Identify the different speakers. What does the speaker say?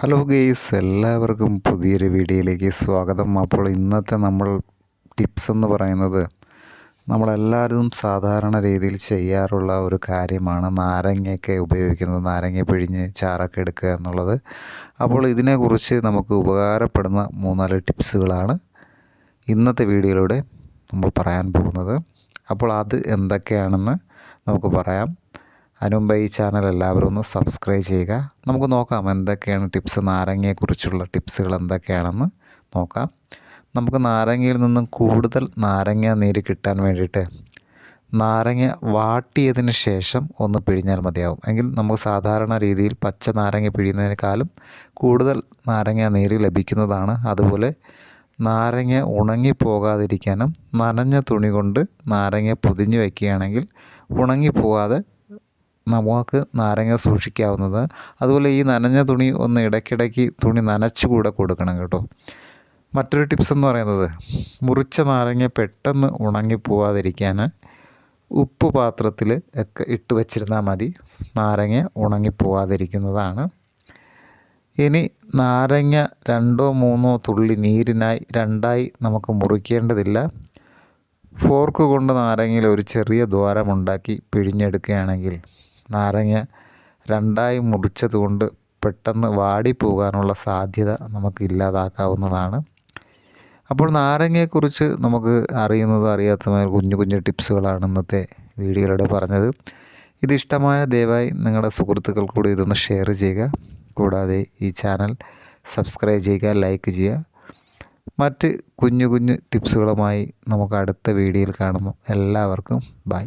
Speaker 1: Hello guys എല്ലാവർക്കും പുതിയൊരു വീഡിയോയിലേക്ക് സ്വാഗതം. അപ്പോൾ ഇന്നത്തെ നമ്മൾ ടിപ്സ് എന്ന് പറയുന്നത് നമ്മളെല്ലാവരും സാധാരണ രീതിയിൽ ചെയ്യാറുള്ള ഒരു കാര്യമാണ് നാരങ്ങയൊക്കെ ഉപയോഗിക്കുന്നത് നാരങ്ങ പിഴിഞ്ഞ് ചാറൊക്കെ എടുക്കുക എന്നുള്ളത്. അപ്പോൾ ഇതിനെക്കുറിച്ച് നമുക്ക് ഉപകാരപ്പെടുന്ന മൂന്നാൽ ടിപ്സുകളാണ് ഇന്നത്തെ വീഡിയോയിലൂടെ നമ്മൾ പറയാൻ പോകുന്നത്. അപ്പോൾ അത് എന്തൊക്കെയാണെന്ന് നമുക്ക് പറയാം. അതിന് മുമ്പ് ഈ ചാനൽ എല്ലാവരും ഒന്ന് സബ്സ്ക്രൈബ് ചെയ്യുക. നമുക്ക് നോക്കാം എന്തൊക്കെയാണ് ടിപ്സ് നാരങ്ങയെക്കുറിച്ചുള്ള ടിപ്സുകൾ എന്തൊക്കെയാണെന്ന് നോക്കാം. നമുക്ക് നാരങ്ങയിൽ നിന്നും കൂടുതൽ നാരങ്ങ നീര് കിട്ടാൻ വേണ്ടിയിട്ട് നാരങ്ങ വാട്ടിയതിന് ശേഷം ഒന്ന് പിഴിഞ്ഞാൽ മതിയാവും. എങ്കിൽ നമുക്ക് സാധാരണ രീതിയിൽ പച്ച നാരങ്ങ പിഴിയുന്നതിനേക്കാളും കൂടുതൽ നാരങ്ങ നീര് ലഭിക്കുന്നതാണ്. അതുപോലെ നാരങ്ങ ഉണങ്ങിപ്പോകാതിരിക്കാനും നനഞ്ഞ തുണി കൊണ്ട് നാരങ്ങ പൊതിഞ്ഞ് വയ്ക്കുകയാണെങ്കിൽ ഉണങ്ങിപ്പോകാതെ നമുക്ക് നാരങ്ങ സൂക്ഷിക്കാവുന്നത്. അതുപോലെ ഈ നനഞ്ഞ തുണി ഒന്ന് ഇടയ്ക്കിടയ്ക്ക് തുണി നനച്ചുകൂടെ കൊടുക്കണം കേട്ടോ. മറ്റൊരു ടിപ്സ് എന്ന് പറയുന്നത് മുറിച്ച നാരങ്ങ പെട്ടെന്ന് ഉണങ്ങിപ്പോവാതിരിക്കാൻ ഉപ്പ് പാത്രത്തിൽ ഒക്കെ ഇട്ട് വെച്ചിരുന്നാൽ മതി. നാരങ്ങ ഉണങ്ങിപ്പോവാതിരിക്കുന്നതാണ് ഇനി നാരങ്ങ രണ്ടോ മൂന്നോ തുള്ളി നീരിനായി രണ്ടായി നമുക്ക് മുറിക്കേണ്ടതില്ല. ഫോർക്ക് കൊണ്ട് നാരങ്ങയിൽ ഒരു ചെറിയ ദ്വാരമുണ്ടാക്കി പിഴിഞ്ഞെടുക്കുകയാണെങ്കിൽ നാരങ്ങ രണ്ടായി മുറിച്ചതുകൊണ്ട് പെട്ടെന്ന് വാടിപ്പോകാനുള്ള സാധ്യത നമുക്ക് ഇല്ലാതാക്കാവുന്നതാണ്. അപ്പോൾ നാരങ്ങയെക്കുറിച്ച് നമുക്ക് അറിയുന്നതോ അറിയാത്ത കുഞ്ഞു കുഞ്ഞു ടിപ്സുകളാണ് ഇന്നത്തെ വീഡിയോയിലൂടെ പറഞ്ഞത്. ഇതിഷ്ടമായ ദയവായി നിങ്ങളുടെ സുഹൃത്തുക്കൾ കൂടി ഇതൊന്ന് ഷെയർ ചെയ്യുക. കൂടാതെ ഈ ചാനൽ സബ്സ്ക്രൈബ് ചെയ്യുക ലൈക്ക് ചെയ്യുക. മറ്റ് കുഞ്ഞു കുഞ്ഞു ടിപ്സുകളുമായി നമുക്ക് അടുത്ത വീഡിയോയിൽ കാണുന്നു. എല്ലാവർക്കും ബൈ.